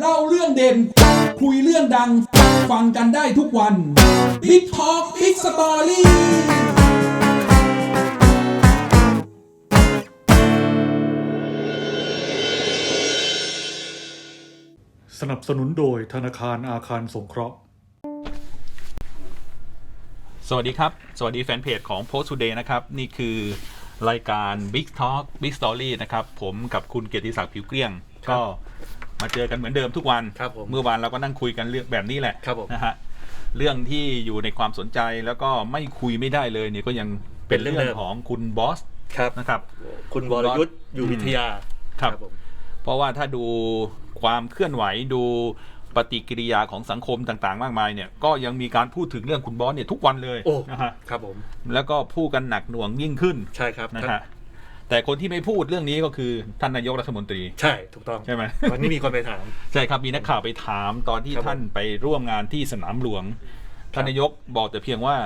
เล่าเรื่องเด่น คุยเรื่องดัง ฟังกันได้ทุกวัน Big Talk Big Story สนับสนุนโดยธนาคารอาคารสงเคราะห์ สวัสดีครับ สวัสดีแฟนเพจของ Post Today นะครับ นี่คือรายการ Big Talk Big Story นะครับ ผมกับคุณเกียรติศักดิ์ผิวเกลี้ยง ก็ มาเจอกันเหมือนเดิมทุกวัน ครับผมเมื่อวานเราก็นั่งคุยกันเรื่องแบบนี้แหละครับผม นะฮะเรื่องที่อยู่ในความสนใจแล้วก็ไม่คุยไม่ได้เลยเนี่ยก็ยังเป็นเป็นเรื่เรื่อองงเดิม ของคุณบอสครับ นะครับ คุณวรยุทธ์อยู่วิทยาครับ ผมเพราะว่าถ้าดูความเคลื่อนไหวดูปฏิกิริยาของสังคมต่างๆ มากมายเนี่ยก็ยังมีการพูดถึงเรื่องคุณบอสเนี่ยทุกวันเลยโอ้นะฮะครับผมแล้วก็พูดกันหนักหน่วงยิ่งขึ้น ใช่ครับนะฮะ แต่คนที่ไม่พูดเรื่องนี้ก็คือท่านนายกรัฐมนตรี ใช่ถูกต้องใช่ไหม วันนี้มีคนไปถาม ใช่ครับมีนักข่าวไปถามตอนที่ครับผมท่านไปร่วมงานที่สนามหลวง ท่านนายกบอกแต่เพียงว่า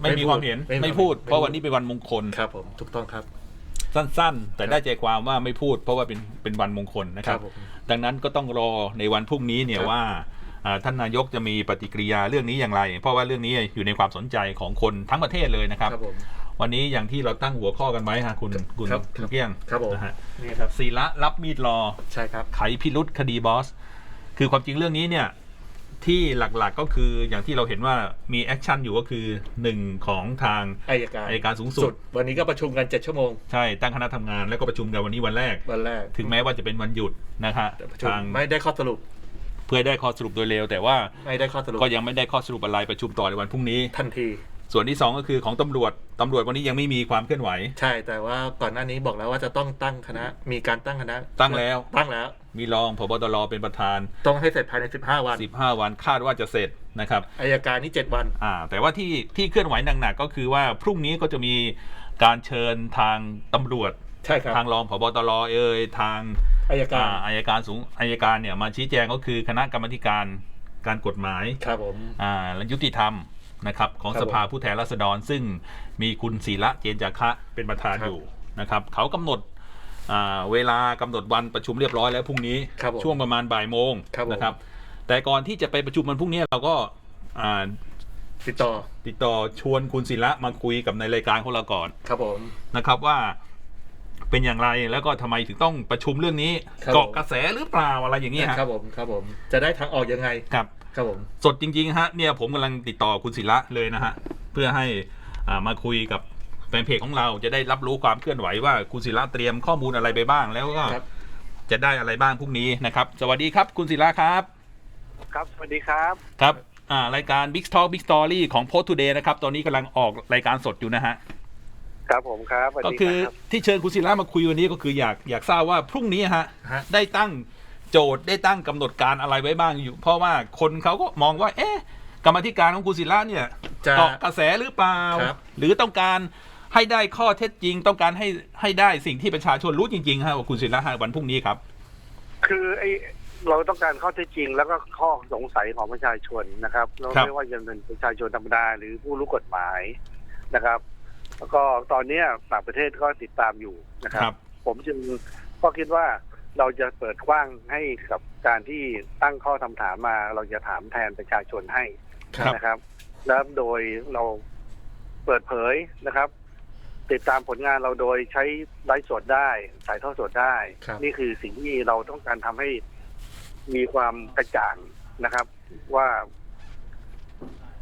ไม่มีความเห็นไม่พูดไม่พูด ไม่พูด เพราะวันนี้เป็นวันมงคล ครับผมถูกต้องครับ สั้นๆ แต่ได้ใจความว่าไม่พูด เพราะว่าเป็นเป็นวันมงคลนะครัครับบผมดังนั้นก็ต้องรอในวันพรุ่งนี้เนี่ยครับ ว่าอ่าท่านนายกจะมีปฏิกิริยาเรื่องนี้อย่างไร เพราะว่าเรื่องนี้อยู่ในความสนใจของคนทั้งประเทศเลยนะครับ ครับผม วันนี้อย่างที่เราตั้งหัวข้อกันไว้ฮะคุณคุณครับคุณเกี้ยงครับผมนะฮะนี่ครับศิระรับมีดรอใช่ครับไขพิรุษคดีบอส คือความจริงเรื่องนี้เนี่ย ที่หลักๆก็คืออย่างที่เราเห็นว่ามีแอคชั่นอยู่ก็คือหนึ่งของทางอายการอัยการสูงสุด วันนี้ก็ประชุมกันเจ็ดชั่วโมง ใช่ตั้งคณะทำงานแล้วก็ประชุมกันวันนี้วันแรก วันแรกถึงแม้ว่าจะเป็นวันหยุดนะฮะแต่ประชุมทางไม่ได้ข้อสรุป เพื่อให้ได้ข้อสรุปโดยเร็ว แต่ว่าไม่ได้ข้อสรุปก็ยังไม่ได้ข้อสรุปอะไรประชุมต่อในวันพรุ่งนี้ ทันที ส่วนที่สองก็คือของตำรวจตำรวจวันนี้ยังไม่มีความเคลื่อนไหว ใช่แต่ว่าก่อนหน้านี้บอกแล้วว่าจะต้องตั้งคณะ มีการตั้งคณะ ตั้งแล้ว ตั้งแล้ว มีรองพบตรเป็นประธาน ต้องให้เสร็จภายใน 15 วัน 15 วันคาดว่าจะเสร็จนะครับอายการนี่7วันอ่าแต่ว่าที่ที่เคลื่อนไหวหนักๆก็คือว่าพรุ่งนี้ก็จะมีการเชิญทางตำรวจใช่ครับทางรองผบตรเอ่ยทางอายการอ่าอายการสูงอายการเนี่ยมาชี้แจงก็คือคณะกรรมาธิการการกฎหมายครับผมอ่าและยุติธรรม นะครับของครับสภาผู้แทนราษฎร ซึ่งมีคุณศิระเจนจาคะเป็นประธานครับอยู่นะครับเขากำหนดอ่าเวลากำหนดวันประชุมเรียบร้อยแล้วพรุ่งนี้ครับผมช่วงประมาณบ่ายโมงครับผมนะครับ แต่ก่อนที่จะไปประชุมวันพรุ่งนี้เราก็อ่าติดต่อติดต่อชวนคุณศิระมาคุยกับในรายการของเราก่อนครับผมนะครับว่าเป็นอย่างไรแล้วก็ทำไมถึงต้องประชุมเรื่องนี้ครับเกาะกระแสหรือเปล่าอะไรอย่างนี้ยฮะครับผมครับผมจะได้ทางออกยังไงครับ ครับผม สดจริงๆฮะเนี่ยผมกำลังติดต่อคุณศิระเลยนะฮะ เพื่อให้อ่ามาคุยกับแฟนเพจของเราจะได้รับรู้ความเคลื่อนไหวว่าคุณศิระเตรียมข้อมูลอะไรไปบ้างแล้วก็ครับ จะได้อะไรบ้างพรุ่งนี้นะครับ สวัสดีครับคุณศิระครับ ครับ สวัสดีครับ ครับอ่ารายการ Big Talk Big Story ของ Post Today นะครับ ตอนนี้กำลังออกรายการสดอยู่นะฮะ ครับผมครับ สวัสก็ดีคือครับ ที่เชิญคุณศิระมาคุยวันนี้ก็คืออยากอยากทราบว่าพรุ่งนี้ฮะฮะ ได้ตั้ง โจทย์ได้ตั้งกำหนดการอะไรไว้บ้างอยู่ เพราะว่าคนเขาก็มองว่า เอ๊ะกรรมาธิการของคุณศิระเนี่ยจะเกาะกระแสหรือเปล่าครับหรือต้องการให้ได้ข้อเท็จจริง ต้องการให้ให้ได้สิ่งที่ประชาชนรู้จริงๆฮะว่าคุณศิระฮะวันพรุ่งนี้ครับ คือไอเราต้องการข้อเท็จจริง แล้วก็ข้อสงสัยของประชาชนนะครับเราครับไม่ว่าจะเป็นประชาชนธรรมดาหรือผู้รู้กฎหมายนะครับ แล้วก็ตอนเนี้ยต่างประเทศก็ติดตามอยู่นะคครัรับบผมจึงก็คิดว่า เราจะเปิดกว้างให้กับการที่ตั้งข้อคำถามมา เราจะถามแทนประชาชนให้ครับ นะครับ แล้วโดยเราเปิดเผยนะครับ ติดตามผลงานเราโดยใช้ไลฟ์สดได้ถ่ายทอดสดได้ ครับ นี่คือสิ่งที่เราต้องการทำให้มีความกระจ่างนะครับ ว่า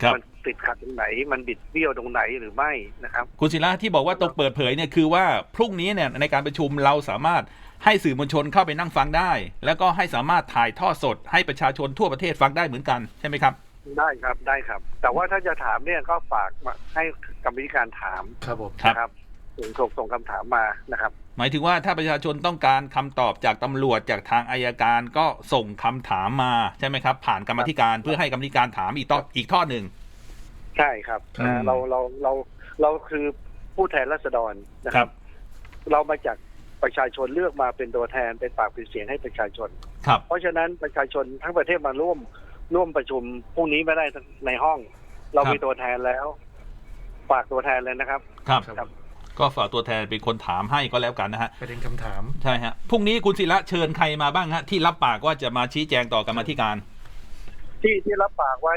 ครับ มันติดขัดตรงไหน มันบิดเบี้ยวตรงไหนหรือไม่นะครับ คุณศิระที่บอกว่าต้องเปิดเผยเนี่ยคือว่าพรุ่งนี้เนี่ยในการประชุมเราสามารถ ให้สื่อมวลชนเข้าไปนั่งฟังได้ แล้วก็ให้สามารถถ่ายทอดสด ให้ประชาชนทั่วประเทศฟังได้เหมือนกันใช่ไหมครับ ได้ครับได้ครับ แต่ว่าถ้าจะถามเนี่ยก็ฝากมาให้กรรมธิการถามครับผมครับ นะครับส่งส่งส่งคำถามมานะครับ หมายถึงว่าถ้าประชาชนต้องการคำตอบจากตำรวจจากทางอายการก็ส่งคำถามมาใช่ไหมครับ ผ่านกรรมาธิการเพื่อให้กรรมาธิการถามอีกต่ออีกทอดหนึ่ง ใช่ครับครับ นะเราเราเราเราคือผู้แทนราษฎรนะคครัรับบเรามาจาก ประชาชนเลือกมาเป็นตัวแทนเป็นปากเป็นเสียงให้ประชาชน ครับ เพราะฉะนั้นประชาชนทั้งประเทศมาร่วมร่วมประชุมพรุ่งนี้ไม่ได้ในห้อง เราครับ มีตัวแทนแล้ว ฝากตัวแทนเลยนะครับ ครับ ครับกก็ฝากตัวแทนเป็นคนถามให้ก็แล้วกันนะฮะ ประเด็นคำถาม ใช่ฮะ พรุ่งนี้คุณศิระเชิญใครมาบ้างฮะ ที่รับปากว่าจะมาชี้แจงต่อกรรมาธิการ ที่ที่รับปากไว้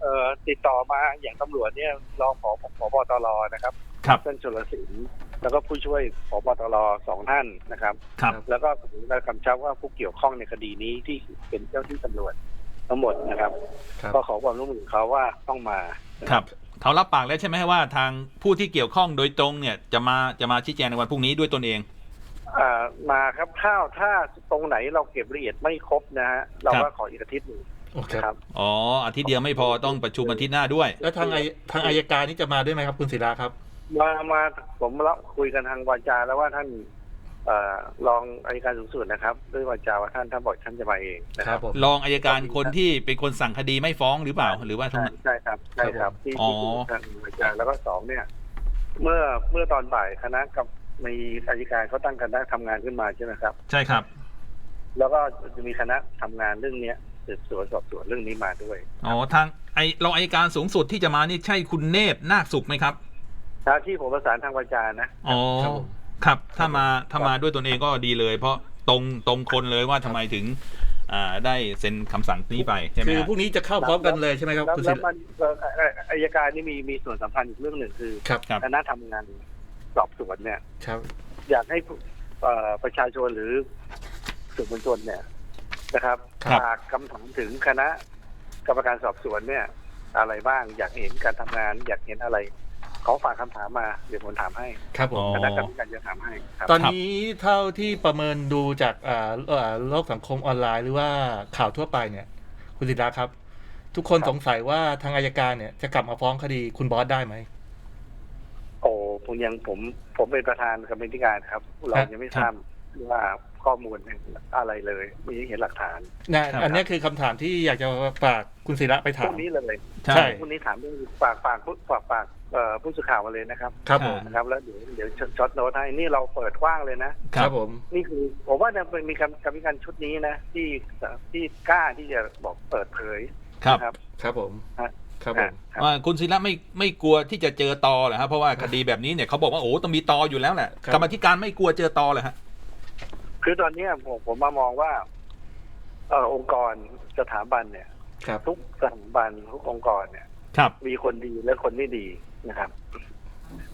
เอ่อติดต่อมาอย่างตำรวจเนี่ยรองผอผบตรนะครับครับ ท่านชลศิลป์ แล้วก็ผู้ช่วยผบตรสองท่านนะครับ ครับ แล้วก็ผมได้กำชับว่าผู้เกี่ยวข้องในคดีนี้ที่เป็นเจ้าที่ตำรวจทั้งหมดนะครับ ครับ ก็ขอความร่วมมือเขาว่าต้องมา ครับเขารับปากแล้วใช่ไหมว่าทางผู้ที่เกี่ยวข้องโดยตรงเนี่ยจะมาจะมาชี้แจงในวันพรุ่งนี้ด้วยตนเอง อ่ามาครับข้าวถ้าตรงไหนเราเก็บละเอียดไม่ครบนะฮะเราคก็รับขออีกอาทิตย์หนึ่งโอเคนะครับอ๋ออาทิตย์เดียวไม่พอต้องประชุมอาทิตย์หน้าด้วย แล้วทางไอทางอายการนี่จะมาด้วยไหมครับคุณศิระครับ มามาผมเราคุยกันทางวาจาแล้วว่าท่านเอ่อรองอัยการสูงสุดนะครับ ด้วยวาจาว่าท่านท่านบอกท่านจะมาเองนะคครัรับบ ผมรองอายการคนที่เป็นคนสั่งคดีไม่ฟ้องหรือเปล่า หรือว่าทั้งใช่นั้นใช่ครับ ใช่ครับที่อ๋อ ที่ทางวาจาแล้วก็สองเนี่ย เมื่อเมื่อตอนบ่ายคณะกับมีอัยการเขาตั้งคณะทำงานขึ้นมาใช่ไหมครับ ใช่ครับแล้วก็จะมีคณะทำงานเรื่องเนี้ยสืบสวนสอบสวนเรื่องนี้มาด้วย อ๋อทางไอรองอายการสูงสุดที่จะมานี่ใช่คุณเนตรนาคสุขไหมครับ ถ้าที่ผมประสานทางวาจานะอ๋อครับผมครับ ถ้ามาถ้ามาด้วยตนเองก็ดีเลย เพราะตรงตรงคนเลยว่าทำไมถึงอ่าได้เซ็นคำสั่งนี้ไปใช่ไหมคือฮะพรุ่งนี้จะเข้าพร้อมกันเลยใช่ไหมครับแล้วคุณแล้ศิวระมันเอ่อเอ่ออัยการนี่มีมีส่วนสำคัญอีกเรื่องหนึ่งคือครับครับคณะทำงานสอบสวนเนี่ยครับ อยากให้ผู้เอ่อประชาชนหรือสื่อมวลชนเนี่ยนะครับครับฝากคำถามถึงคณะกรรมการสอบสวนเนี่ย อะไรบ้างอยากเห็นการทำงาน อยากเห็นอะไร ขอฝากคำถามมาเดี๋ยวผมถามให้ครับผมอ๋อคณะกรรมการจะถามให้ครับตอนนี้เท่าที่ประเมินดูจากอ่าเอ่อโลกสังคมออนไลน์หรือว่าข่าวทั่วไปเนี่ย คุณศิระครับ ทุกคนสงสัยว่าทางอายการเนี่ยจะกลับมาฟ้องคดีคุณบอสได้ไหม โอ้ผมยังผมผมเป็นประธานกรรมธิการครับ เราครับยังไม่ทราบว่า ข้อมูลอะไรเลยไม่เห็นหลักฐานนะครับอันเนี้ยคือคำถามที่อยากจะฝากคุณศิระไปพถารุ่มงนี้เลยใช่ใช่พรุ่งนี้ถามเรื่องฝากฝากผู้ฝากฝากเอ่อผู้สื่อข่าวมาเลยนะครับครับผมนะครับ แล้วเดี๋ยวเดี๋ยวช็อตโน้ตให้นี่เราเปิดกว้างเลยนะครับผม นี่คือผมว่าจะเป็นมีกรรมกรรมการชุดนี้นะ ที่ที่กล้าที่จะบอกเปิดเผยครับ นะครับ ครับผม ฮะ ครับผม ครับ ว่าคุณศิระไม่ไม่กลัวที่จะเจอตอเหรอฮะเพราะว่าคดีแบบนี้เนี่ยเขาบอกว่าโอ้ต้องมีตออยู่แล้วแหละครับ กรรมาธิการไม่กลัวเจอตอเลยฮะ คือตอนเนี้ยผมผมมามองว่าเอ่อองค์กรสถาบันเนี่ย ครับทุกสถาบันทุกองค์กรเนี่ย ครับมีคนดีและคนไม่ดีนะครับ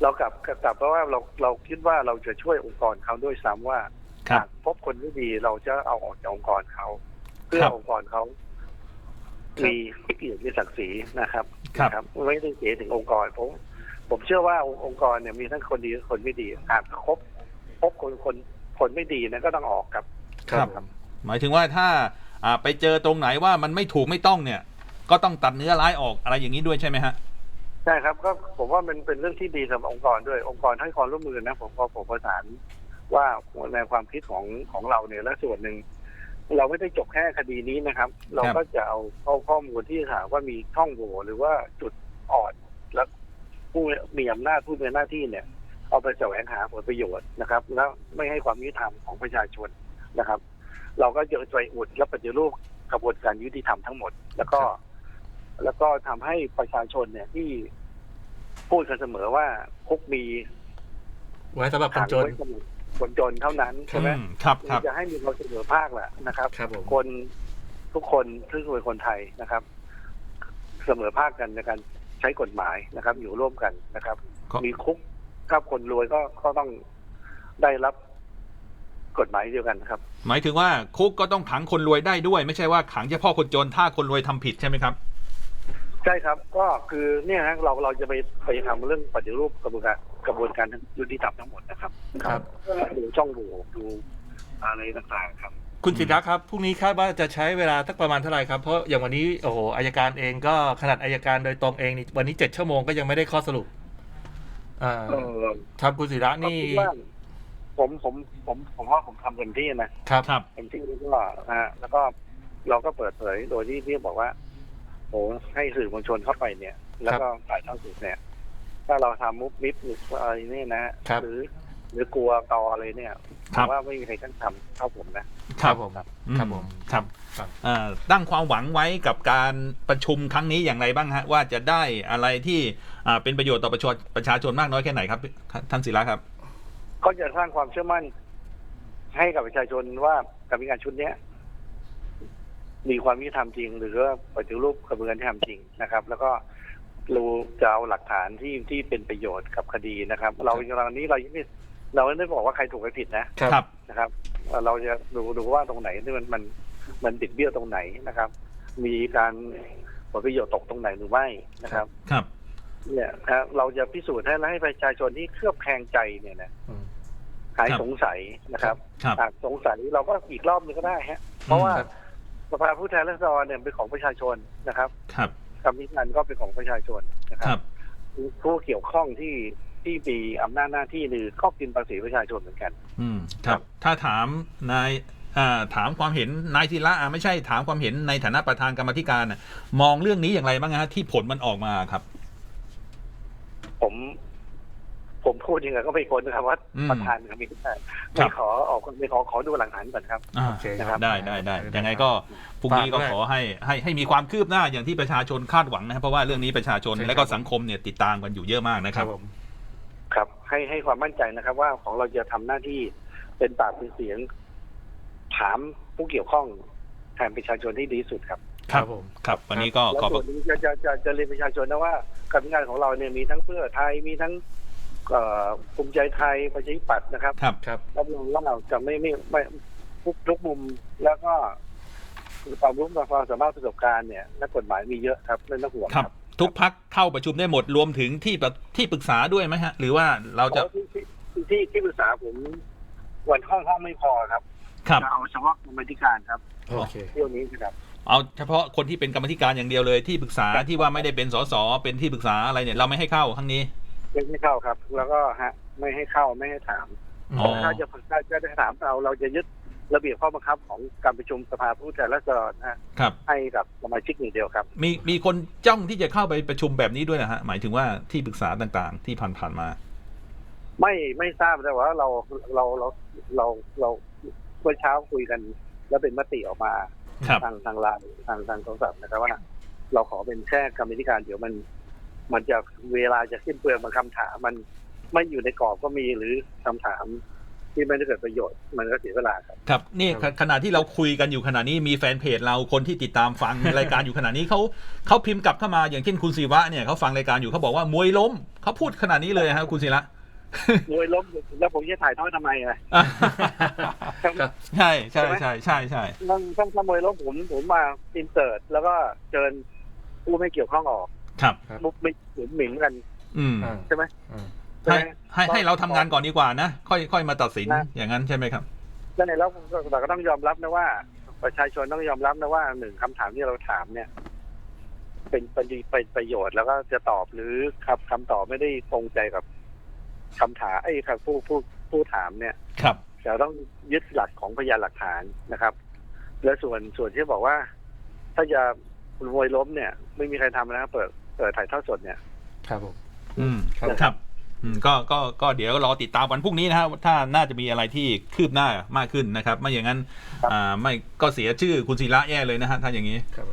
เรากลับกลับเพราะว่าเราเราคิดว่าเราจะช่วยองค์กรเขาด้วยซ้ำว่าครับ หากพบคนไม่ดีเราจะเอาออกจากองค์กรเขาเพื่อครับองค์กรเขามีเกียรติมีศักดิ์ศรีนะครับครับ นะครับไม่ได้เสียถึงองค์กรผมผมเชื่อว่าองค์องค์กรเนี่ยมีทั้งคนดีและคนไม่ดีหากพบพบคนคน คนไม่ดีนะก็ต้องออกครับครับ หมายถึงว่าถ้าอ่าไปเจอตรงไหนว่ามันไม่ถูกไม่ต้องเนี่ย ก็ต้องตัดเนื้อร้ายออกอะไรอย่างนี้ด้วยใช่ไหมฮะ ใช่ครับก็ผมว่ามันเป็นเรื่องที่ดีสำหรับองค์กรด้วยองค์กรให้ความร่วมมือนะผมก็ผมประสานว่าในความคิดของของเราเนี่ยและส่วนหนึ่งเราไม่ได้จบแค่คดีนี้นะครับ เราก็จะเอาเข้าข้อมูลที่ถามว่ามีช่องโหว่หรือว่าจุดอ่อนและผู้มีอำนาจผู้มีหน้าที่เนี่ย เอาไปแสวงหาผลประโยชน์นะครับ แล้วไม่ให้ความยุติธรรมของประชาชนนะครับ เราก็จะไปอุดและปฏิรูปกระบวนการยุติธรรมทั้งหมด แล้วก็ แล้วก็ทำให้ประชาชนเนี่ยที่พูดกันเสมอว่าคุกมีไว้สำหรับคนขังจนไว้สำหรับคนจนเท่านั้นใช่ไหมอืมครับครับจะให้มีความเสมอภาคแหละนะครับครับผมคนทุกคนซึ่งเป็นคนไทยนะครับ เสมอภาคกันในการใช้กฎหมายนะครับ อยู่ร่วมกันนะครับครับมีคุก ถ้าคนรวยก็ก็ต้องได้รับกฎหมายเดียวกันครับ หมายถึงว่าคุกก็ต้องขังคนรวยได้ด้วย ไม่ใช่ว่าขังเฉพาะคนจนถ้าคนรวยทำผิดใช่ไหมครับ ใช่ครับ ก็คือเนี่ยฮะเราเราจะไปไปทำเรื่องปฏิรูปกระบวนการกระบวนการยุติธรรมทั้งหมดนะครับครับดูช่องโหว่ดูอะไรต่างๆครับ คุณศิระครับพรุ่งนี้คาดว่าจะใช้เวลาสักประมาณเท่าไหร่ครับเพราะอย่างวันนี้โอ้โหอายการเองก็ขนาดอายการโดยตรงเองนี่วันนี้เจ็ดชั่วโมงก็ยังไม่ได้ข้อสรุป อ่าเออทางคุณศิระนี่คิดว่าผมผมผมผมว่าผมทำเต็มที่นะครับ ครับ เต็มที่แล้วก็นะฮะแล้วก็เราก็เปิดเผยโดยที่ที่บอกว่าโอ้ให้สื่อมวลชนเข้าไปเนี่ย แล้วก็ฝ่ายทางสื่อเนี่ย ถ้าเราทำมุกมิฟหรืออะไรนี่นะครับ หรือ หรือกลัวกออะไรเนี่ยครับผมว่าไม่มีใครกล้าทำเท่าผมนะ ครับผมอืครับผม ครับครับเอ่อ ตั้งความหวังไว้กับการประชุมครั้งนี้อย่างไรบ้างฮะว่าจะได้อะไรที่อ่าเป็นประโยชน์ต่อประชาประชาชนมากน้อยแค่ไหนครับ ท่านศิระครับ ก็จะสร้างความเชื่อมั่น ให้กับประชาชนว่าการมีการชุดเนี้ยมีความยุติธรรมจริง หรือว่าปฏิรูปกระบวนการยุติธรรมจริงนะครับ แล้วก็เราจะเอาหลักฐานที่ที่เป็นประโยชน์กับคดีนะครับ เราเรานี้เรายังไม่เราไม่ได้บอกว่าใครถูกใครผิดนะครับนะครับเอ่อเราจะดูดูว่าตรงไหนที่มันมัน มันติดเบี้ยวตรงไหนนะครับ มีการผลประโยชน์ตกตรงไหนหรือไม่นะครับ ครับ เนี่ยนะเราจะพิสูจน์ให้และให้ประชาชนที่เครือบแคลงใจเนี่ยนะอืม หายครับ สงสัยนะครับครับ หากสงสัยเราก็อีกรอบหนึงก็ได้ฮะ เพราะว่าครับ สภาผู้แทนราษฎรเนี่ยเป็นของประชาชนนะครับครับกรรมธิการก็เป็นของประชาชนนะคครัรับ ผู้เกี่ยวข้องที่ที่มีอำนาจหน้าที่หรือก็กินภาษีประชาชนเหมือนกัน อืมครับ ถ้าถามนายอ่า ถามความเห็นนายศิระอะไม่ใช่ถามความเห็นในฐานะประธานกรรมาธิการน่ะมองเรื่องนี้อย่างไรบ้างฮะที่ผลมันออกมาครับ ผม ผมพูดยังไงก็ไม่พ้นนะครับว่าอืมประธานกรรมธิการครัไม่บขอออกไม่ขอขอดูหลักฐานก่อนครับอ่าโอเคนะครับได้ได้ได้ยังไงก็พรุ่งนี้ก็ฝากด้วยขอให้ให้ให้มีความคืบหน้าอย่างที่ประชาชนคาดหวังนะครับเพราะว่าเรื่องนี้ประชาชนใช่ครับและก็สังคมเนี่ยติดตามกันอยู่เยอะมากนะคครัรับบผมครับ ให้ให้ความมั่นใจนะครับ ว่าของเราจะทำหน้าที่เป็นปากเป็นเสียง ถามผู้เกี่ยวข้องแทนประชาชนที่ดีที่สุดครับ ครับผมครับ วันนี้ก็แล้วขอบพส่ระวนนี้จะจะจะจะเรียนประชาชนนะว่าการทำงานของเราเนี่ยมีทั้งเพื่อไทยมีทั้งเอ่อภูมิใจไทยประชาธิปัตย์นะครับครับ ครับ รับรองว่าเราจะไม่ไม่ไม่ทุกทุกมุมแล้วก็ความรู้ความสามารถประสบการณ์เนี่ยนักกฎหมายมีเยอะครับไม่ต้องห่วงครับ ทุกพักเข้าประชุมได้หมดรวมถึงที่ปรึกที่ปรึกษาด้วยไหมฮะ หรือว่าเราจะ เพราะที่ที่ที่ที่ปรึกษาผมวันห้องห้องไม่พอครับ ครับ จะเอาเฉพาะกรรมาธิการครับโอเค เที่ยวนี้นะครับ เอาเฉพาะคนที่เป็นกรรมธิการอย่างเดียวเลยที่ปรึกษาที่ว่าไม่ได้เป็นสสเป็นที่ปรึกษาอะไรเนี่ยเราไม่ให้เข้าครั้งนี้ยังไม่เข้าครับ แล้วก็ฮะไม่ให้เข้าไม่ให้ถามอ๋อ ถ้าจะถ้าจะได้ถามเราเราจะยึดระเบียบข้อบังคับของการประชุมสภาผู้แทนราษฎรนะฮะครับ ให้กับสมาชิกหนึ่งเดียวครับ มีมีคนจ้องที่จะเข้าไปประชุมแบบนี้ด้วยนะฮะหมายถึงว่าที่ปรึกษาต่างๆ ที่ผ่านๆมา ไม่ไม่ทราบแต่ว่าเราเราเราเราเรา เมื่อเช้าคุยกัน แล้วเป็นมติออกมาครับ ทางทางไลน์ทางทางโทรศัพท์นะครับว่า เราขอเป็นแค่กรรมธิการเดี๋ยวมัน มันจะเวลาจะสิ้นเปลืองบางคำถามมันไม่อยู่ในกรอบก็มีหรือคำถาม ที่ไม่ได้เกิดประโยชน์มันก็เสียเวลาครับ ครับนี่ครับขณะที่เราคุยกันอยู่ขณะนี้มีแฟนเพจเราคนที่ติดตามฟัง รายการอยู่ขณะนี้เขาเขาพิมพ์กลับเข้ามาอย่างเช่นคุณศิวะเนี่ยเขาฟังรายการอยู่เขาบอกว่ามวยล้มเขาพูดขนาดนี้เลยฮะคุณศิระ มวยล้มแล้วผมจะถ่ายทอดทำไมอะครับใช่ใช่ใช่ใช่ใช่ต้องต้องขโมยรถผมผมมาอินเสิร์ตแล้วก็เชิญผู้ไม่เกี่ยวข้องออกครับมุกไม่หมุนหมิงกัน อืมอ่าใช่ไหมอืมใช่ให้ไหมให้ให้เราทำงานก่อนดีกว่านะค่อยค่อยมาตัดสินนะอย่างนั้นใช่ไหมครับแล้วในแล้วเราก็ต้องยอมรับนะว่า ประชาชนต้องยอมรับนะว่าหนึ่งคำถามที่เราถามเนี่ย เป็นเป็นเป็นประโยชน์แล้วก็จะตอบหรือคำคำตอบไม่ได้ตรงใจกับ คำถามไอ้ครับผู้ผู้ผู้ถามเนี่ยครับแต่ต้องยึดหลักของพยานหลักฐานนะครับ และส่วนส่วนที่บอกว่า ถ้าจะมวยล้มเนี่ย ไม่มีใครทำนะครับเปิดเปิดถ่ายทอดสดเนี่ย ครับผมอืมครับครับอืมก็ก็ก็เดี๋ยวรอติดตามวันพรุ่งนี้นะฮะถ้าน่าจะมีอะไรที่คืบหน้ามากขึ้นนะครับ ไม่อย่างนั้นครับอ่า ไม่ก็เสียชื่อคุณศิระแย่เลยนะฮะถ้าอย่างนี้ครับ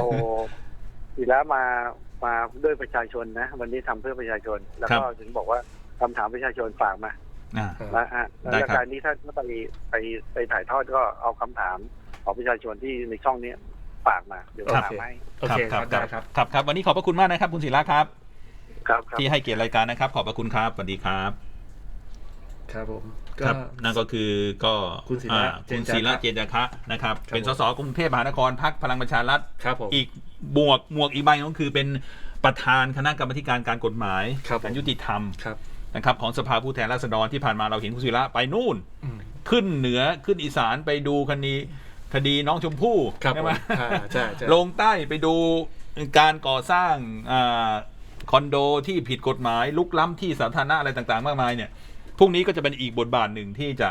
โอ้ทีแล้วมามาด้วยประชาชนนะ วันนี้ทำเพื่อประชาชน แล้วก็ครับถึงบอกว่า คำถามประชาชนฝากมาอ่า นะฮะได้แล้วครับการนี้ถ้าถ้าไปไปไปถ่ายทอดก็เอาคำถามของประชาชนที่ในช่องนี้ฝากมาเดี๋ยวครับ ถามให้โอเคครับได้ครับ ครับครับวันนี้ขอบพระคุณมากนะครับ คุณศิระครับ ครับครับ ที่ให้เกียรติรายการนะครับ ขอบพระคุณครับสวัสดีครับ ครับผมคก็รับนั่นก็คือก็คุณศิระอ่าเจคุนณจาคะศิระเจนจาคะนะครับ ครับเป็นสสกรุงเทพมหานครพักพลังประชารัฐครับผม อีกบวกหมวกอีกใบก็คือเป็นประธานคณะกรรมการการกฎหมายครับผม การยุติธรรม ครับ นะครับของสภาผู้แทนราษฎรที่ผ่านมาเราเห็นคุณศิระไปนู่นอืมขึ้นเหนือขึ้นอีสานไปดูคดีคดีน้องชมพู่ครับใช่ผไหมมอ่าใช่ใช่ลงใต้ไปดูการก่อสร้างอาคอนโดที่ผิดกฎหมาย ลุกล้ำที่สาธารณะอะไรต่างๆ มากมายเนี่ยพรุ่งนี้ก็จะเป็นอีกบทบาทหนึ่งที่จะ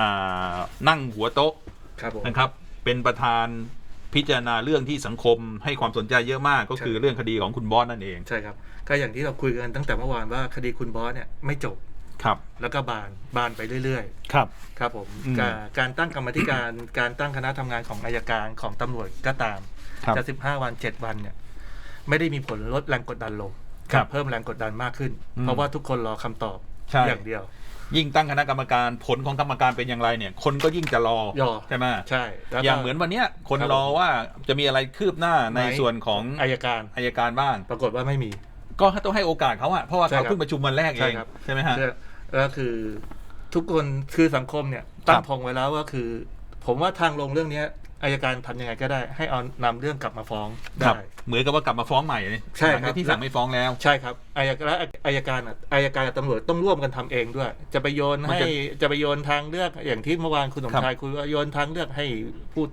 อ่านั่งหัวโต๊ะครับผมนะครับเป็นประธาน พิจารณาเรื่องที่สังคมให้ความสนใจเยอะมากก็คือใช่เรื่องคดีของคุณบอสนั่นเอง ใช่ครับ ก็อย่างที่เราคุยกันตั้งแต่เมื่อวานว่าคดีคุณบอสเนี่ยไม่จบครับ แล้วก็บานบานไปเรื่อยครับๆครับผมอืมการการตั้งกรรมาธิการการตั้งคณะทำงานของอายการของตำรวจก็ตามครับจะ15วัน7วันเนี่ย ไม่ได้มีผลลดแรงกดดันลงครับเพิ่มแรงกดดันมากขึ้นอืมเพราะว่าทุกคนรอคำตอบใช่อย่างเดียว ยิ่งตั้งคณะกรรมการผลของกรรมการเป็นอย่างไรเนี่ย คนก็ยิ่งจะรอรอ ใช่ไหมใช่แล้วก็ อย่างเหมือนวันเนี้ยคนครับรอว่าจะมีอะไรคืบหน้าในไหน ส่วนของอายการอายการบ้าง ปรากฏว่าไม่มี ก็ต้องให้โอกาสเขาอะเพราะว่าใช่เขาครับเพิ่งประชุมวันแรกเอใช่งครับ ใช่ไหมฮะแล้วแล้วคือทุกคนคือสังคมเนี่ย ตั้งธงไว้แล้วว่าคือ ผมว่าทางลงเรื่องเนี้ย อายการทำยังไงก็ได้ ให้เอานำเรื่องกลับมาฟ้องครัได้บเหมือนกับว่ากลับมาฟ้องใหม่เลยใช่หลังครัจากบที่สั่งไม่ฟ้องแล้ว ใช่ครับอายการและอายการอะอายการกับตำรวจต้องร่วมกันทำเองด้วย จะไปโยนมันให้จะจะไปโยนทางเลือกอย่างที่เมื่อวานคุณสมครับ ชายคุยว่าโยนทางเลือกให้ผู้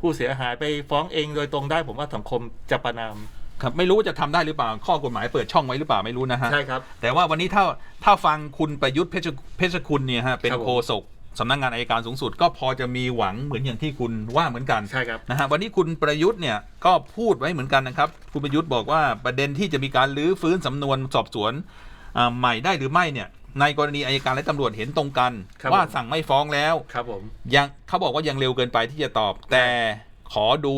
ผู้เสียหายไปฟ้องเองโดยตรงได้ ผมว่าสังคมจะประนามครับไม่รู้ว่าจะทำได้หรือเปล่า ข้อกฎหมายเปิดช่องไว้หรือเปล่าไม่รู้นะฮะ ใช่ครับ แต่ว่าวันนี้ถ้าถ้าฟังคุณประยุทธ์เพชรเพชรคุณเนี่ยฮะเป็นครับผม โฆษก สำนักงานอายการสูงสุด ก็พอจะมีหวังเหมือนอย่างที่คุณว่าเหมือนกันใช่ครับนะฮะวันนี้คุณประยุทธ์เนี่ยก็พูดไว้เหมือนกันนะครับ คุณประยุทธ์บอกว่าประเด็นที่จะมีการลื้อฟื้นสำนวนสอบสวนอ่าใหม่ได้หรือไม่เนี่ยในกรณีอายการและตำรวจเห็นตรงกันครับว่าผมสั่งไม่ฟ้องแล้วครับผมยังเขาบอกว่ายังเร็วเกินไปที่จะตอบ แต่ขอดู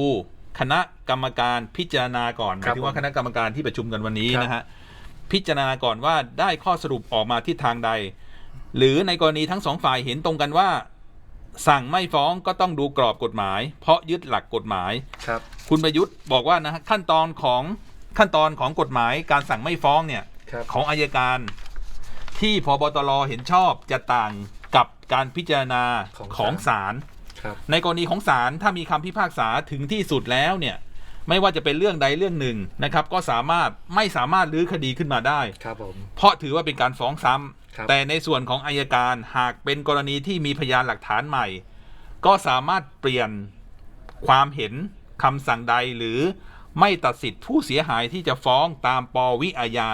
คณะกรรมการพิจารณาก่อนหครัมายบถึงว่าผมคณะกรรมการที่ประชุมกันวันนี้ครับนะฮะพิจารณาก่อนว่าได้ข้อสรุปออกมาทิศทางใด หรือในกรณีทั้งสองฝ่ายเห็นตรงกันว่า สั่งไม่ฟ้องก็ต้องดูกรอบกฎหมาย เพราะยึดหลักกฎหมาย ครับ คุณประยุทธ์บอกว่านะฮะขั้นตอนของขั้นตอนของกฎหมายการสั่งไม่ฟ้องเนี่ยครับ ของอายการที่พบตรเห็นชอบจะต่างกับการพิจารณาของของศาล ครับ ในกรณีของศาลถ้ามีคำพิพากษาถึงที่สุดแล้วเนี่ยไม่ว่าจะเป็นเรื่องใดเรื่องหนึ่งนะครับ ก็สามารถไม่สามารถลื้อคดีขึ้นมาได้ ครับผม เพราะถือว่าเป็นการฟ้องซ้ำครับ แต่ในส่วนของอายการหากเป็นกรณีที่มีพยานหลักฐานใหม่ ก็สามารถเปลี่ยนความเห็นคำสั่งใดหรือไม่ตัดสิทธิผู้เสียหายที่จะฟ้องตามปวิอาญา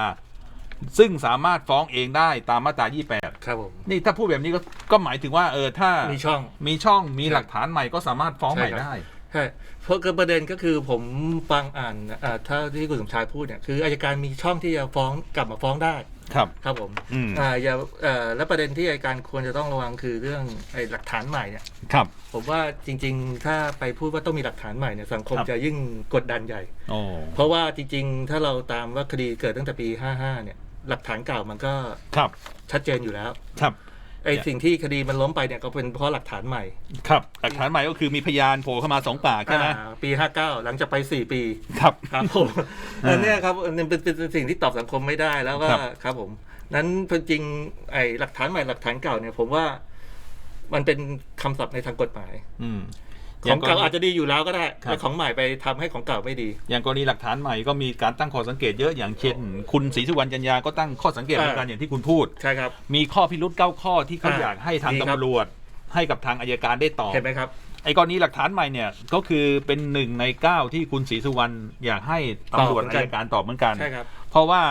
ซึ่งสามารถฟ้องเองได้ตามมาตรา 28 ครับผม นี่ถ้าพูดแบบนี้ก็ก็หมายถึงว่าเออถ้ามีช่องมีช่องมีหลักฐานใหม่ก็สามารถฟ้องใหม่ใช่ครับได้ใช่เพราะคือประเด็นก็คือผมฟังอ่านอ่าถ้าที่คุณสมชายพูดเนี่ยคืออายการมีช่องที่จะฟ้องกลับมาฟ้องได้ ครับ ครับผมอืม อ่าอย่าเอ่อและประเด็นที่อายการควรจะต้องระวังคือเรื่องไอ้หลักฐานใหม่เนี่ยครับ ผมว่าจริง ๆ ถ้าไปพูดว่าต้องมีหลักฐานใหม่เนี่ยสังคมครับ จะยิ่งกดดันใหญ่ โอ้ เพราะว่าจริง ๆ ถ้าเราตามว่าคดีเกิดตั้งแต่ปี 55 เนี่ย หลักฐานเก่ามันก็ครับ ชัดเจนอยู่แล้ว ครับ ไอ้เนี่ยสิ่งที่คดีมันล้มไปเนี่ยก็เป็นเพราะหลักฐานใหม่ ครับ หลักฐานใหม่ก็คือมีพยานโผล่เข้ามาสองปากใช่ไหมอ่าปี 59 หลังจากไป 4 ปี ครับครับผมอ่าอันเนี้ยครับอันนี้เป็นเป็นเป็นสิ่งที่ตอบสังคมไม่ได้แล้วก็ครับครับผม นั้นเป็นจริงไอ้หลักฐานใหม่หลักฐานเก่าเนี่ยผมว่ามันเป็นคำศัพท์ในทางกฎหมาย อืม ของเก่าอาจจะดีอยู่แล้วก็ได้ครับแต่ของใหม่ไปทำให้ของเก่าไม่ดี อย่างกรณีหลักฐานใหม่ก็มีการตั้งข้อสังเกตเยอะอย่างเช่น คุณศรีสุวรรณจันยาก็ตั้งข้อสังเกตเหมือนกันอย่างที่คุณพูดใช่ครับมีข้อพิรุษเก้าข้อที่เขาอ่าอยากให้ทางดีครับตำรวจ ให้กับทางอายการได้ตอบเห็นไหมครับไอ้กรณีหลักฐานใหม่เนี่ยก็คือเป็นหนึ่งในเก้าที่คุณศรีสุวรรณอยากให้ตำรวจตอบเหมือนกันอายการตอบเหมือนกันใช่ครับเพราะว่า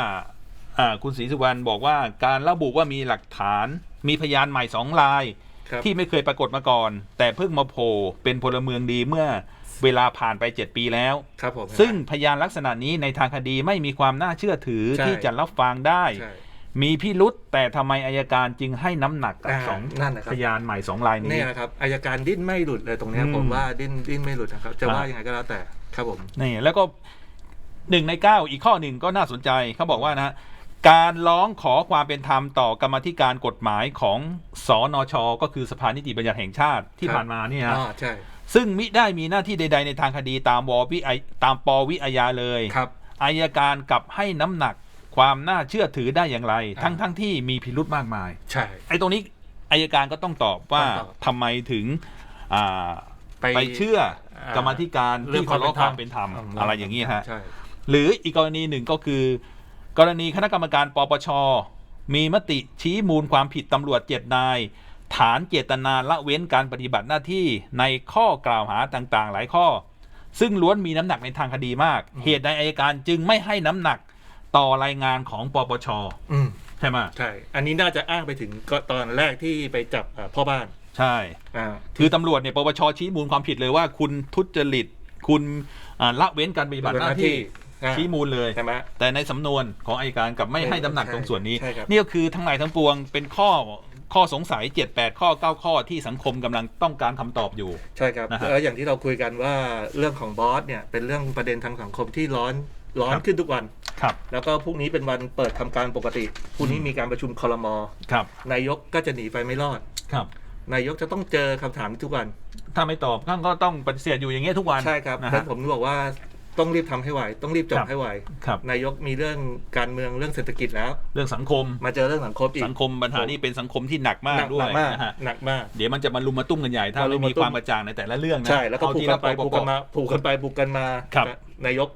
อ่าคุณศรีสุวรรณบอกว่าการระบุว่ามีหลักฐานมีพยานใหม่สองราย ครับ ที่ไม่เคยปรากฏมาก่อน แต่เพิ่งมาโผล่เป็นพลเมืองดีเมื่อเวลาผ่านไป 7 ปีแล้ว ครับผม ซึ่งพยานลักษณะนี้ในทางคดีไม่มีความน่าเชื่อถือใช่ ที่จะรับฟังได้ ใช่ มีพิรุษแต่ทำไมอายการจึงให้น้ำหนักกับอ่าสองนั่นนะครับ พยานใหม่สองรายนี้ เนี่ยนะครับอายการดิ้นไม่หลุดเลยตรงเนี้ยอืมผมว่าดิ้นดิ้นไม่หลุดนะครับ จะครับ ว่ายังไงก็แล้วแต่ครับผม นี่แล้วก็หนึ่งในเก้าอีกข้อหนึ่งก็น่าสนใจเขาบอกว่านะฮะ การร้องขอความเป็นธรรมต่อกรรมาธิการกฎหมายของสอนช ก็คือสภานิติบัญญัติแห่งชาติที่ครับผ่านมาเนี่ยฮะอ่าใช่ ซึ่งมิได้มีหน้าที่ใด ๆ ในทางคดีตามววิไอตามปวิอาญาเลยครับ อายการกลับให้น้ำหนักความน่าเชื่อถือได้อย่างไร อ่า ทั้งทั้งที่มีพิรุธมากมาย ใช่ ไอ้ตรงนี้อายการก็ต้องตอบว่าต้องตอบ ทำไมถึงอ่าไป ไปเชื่ออ่ากรรมาธิการเรื่อที่งความเคารพความเป็นธรรมอืมอะไรอย่างนี้ฮะ ใช่ หรืออีกกรณีหนึ่งก็คือ กรณีคณะกรรมการปปช มีมติชี้มูลความผิดตำรวจเจ็ดนาย ฐานเจตนาละเว้นการปฏิบัติหน้าที่ในข้อกล่าวหาต่างๆ หลายข้อ ซึ่งล้วนมีน้ำหนักในทางคดีมาก เหตุใดอายการจึงไม่ให้น้ำหนักต่อรายงานของปปชอืมใช่ไหมใช่ อันนี้น่าจะอ้างไปถึงก็ตอนแรกที่ไปจับอ่าพ่อบ้านใช่ อ่าคือตำรวจเนี่ยปปชชี้มูลความผิดเลยว่า คุณทุจริต คุณอ่าละเว้นการปฏิบัติหน้าที่อ่า ชี้มูลเลยใช่ไหมแต่ในสำนวนของอายการกลับไม่ไม่ให้น้ำหนักใช่ตรงส่วนนี้ ใช่ครับ นี่ก็คือทั้งหลายทั้งปวงเป็นข้อข้อสงสัย 7 8 ข้อ 9 ข้อที่สังคมกำลังต้องการคำตอบอยู่ ใช่ครับนะฮะแล้วอย่างที่เราคุยกันว่าเรื่องของบอสเนี่ยเป็นเรื่องประเด็นทางสังคมที่ร้อนร้อนครับ ขึ้นทุกวัน ครับ แล้วก็พรุ่งนี้เป็นวันเปิดทำการปกติพรุ่งนี้มีการประชุมคอรมอครับนายกก็จะหนีไปไม่รอด ครับ นายกจะต้องเจอคำถามทุกวัน ถ้าไม่ตอบท่านก็ต้องปฏิเสธอยู่อย่างเงี้ยทุกวันใช่ครับนะเพราะฮะผมบอกว่า ต้องรีบทำให้ไหวต้องรีบจครับบให้ไหวครับนายกมีเรื่องการเมืองเรื่องเศรษฐกิจแล้ว เรื่องสังคมมาเจอเรื่องสังคมอีกสังคมปัญหานี้เป็นสังคมที่หนักมากหนักด้วหนัยกมากนะฮะหนักมาก เดี๋ยวมันจะมาลุมมาตุ้มกันใหญ่ถ้ามารุไม่มมีมาตุ้มความกระจ่างในแต่ละเรื่องนะใช่แล้วก็เอาผูกทีกัละนไปปผูกกกันมาผูกกันไปผูกกันมาครับนายก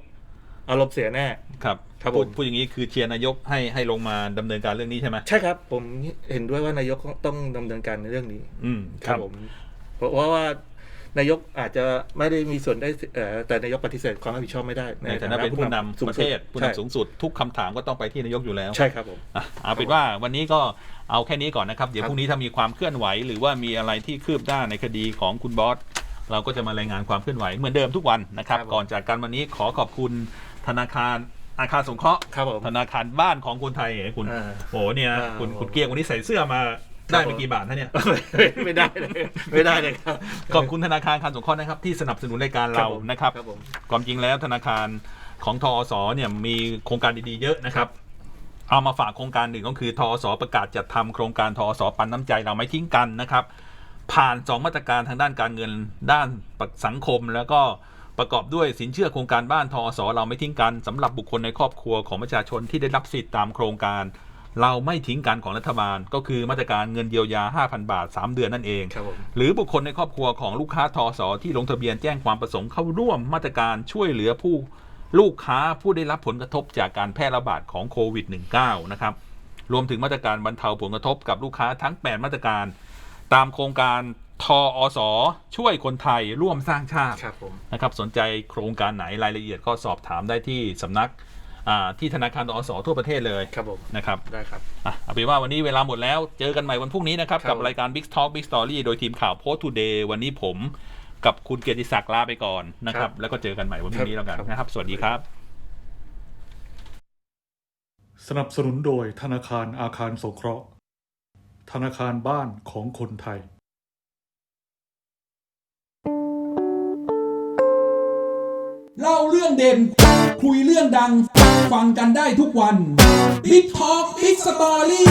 อารมณ์เสียแน่ครับครับพูดผมพูดอย่างนี้คือเชียร์นายกให้ให้ลงมาดำเนินการเรื่องนี้ใช่ไหมใช่ครับ ผมเห็นด้วยว่านายกต้องดำเนินการในเรื่องนี้ อืมครับผมเพราะว่า นายกอาจจะไม่ได้มีส่วนได้เอ่อแต่นายกปฏิเสธความรับผิดชอบไม่ได้ในฐานะเป็นผู้นำสูงประสุเทดศผู้ใช่นำสูงสุดทุกคำถามก็ต้องไปที่นายกอยู่แล้วใช่ครับผมอะเอาเป็นว่าวันนี้ก็เอาแค่นี้ก่อนนะครับเดี๋ยวครับพรุ่งนี้ถ้ามีความเคลื่อนไหว หรือว่ามีอะไรที่คืบหน้าในคดีของคุณบอสเราก็จะมารายงานความเคลื่อนไหวเหมือนเดิมทุกวันนะครับก่อนจากกันวันนี้ขอขอบคุณธนาคารอาคารสงเคราะห์ครับผมธนาคารบ้านของคนไทยเอ๋คุณอ่าโอ้เนี่ยอ่าคุณผมคุณเกียงวันนี้ใส่เสื้อมา ได้ไปกี่บาทนะเนี่ย ไม่ได้เลยไม่ได้เลยครับ ขอบคุณธนาคารอาคารสงเคราะห์นะครับ ที่สนับสนุนรายการเรานะครับครับผมความจริงแล้วธนาคารของทอสเนี่ยมีโครงการดีๆเยอะนะครับเอามาฝากโครงการหนึ่งก็คือทอสประกาศจัดทำโครงการทอสปันน้ำใจเราไม่ทิ้งกันนะครับ ผ่าน 2 มาตรการทางด้านการเงินด้านสังคม แล้วก็ประกอบด้วยสินเชื่อโครงการบ้านทอสเราไม่ทิ้งกันสำหรับบุคคลในครอบครัวของประชาชนที่ได้รับสิทธิ์ตามโครงการ เราไม่ทิ้งกันของรัฐบาล ก็คือมาตรการเงินเยียวยา 5,000 บาท 3 เดือนนั่นเองครับผมหรือบุคคลในครอบครัวของลูกค้าทอสอที่ลงทะเบียนแจ้งความประสงค์เข้าร่วมมาตรการช่วยเหลือผู้ลูกค้าผู้ได้รับผลกระทบจากการแพร่ระบาดของโควิด -19 นะครับ รวมถึงมาตรการบรรเทาผลกระทบกับลูกค้าทั้ง 8 มาตรการ ตามโครงการทอสช่วยคนไทยร่วมสร้างชาติครับผมนะครับ สนใจโครงการไหนรายละเอียดก็สอบถามได้ที่สำนักอ่า ที่ธนาคารทอสทั่วประเทศเลยครับผมนะครับได้ครับอะเอาเป็นว่าวันนี้เวลาหมดแล้วเจอกันใหม่วันพรุ่งนี้นะครับครับกับรายการ Big Talk Big Story โดยทีมข่าว Post Today วันนี้ผมกับคุณเกียรติศักดิ์ลาไปก่อนนะครับ แล้วก็เจอกันใหม่วันพรุ่งนี้แล้วกันนะครับ สวัสดีครับ สนับสนุนโดยธนาคารอาคารสงเคราะห์ ธนาคารบ้านของคนไทยเล่าเรื่องเด่น คุยเรื่องดัง ฟังกันได้ทุกวัน Big Talk Big Story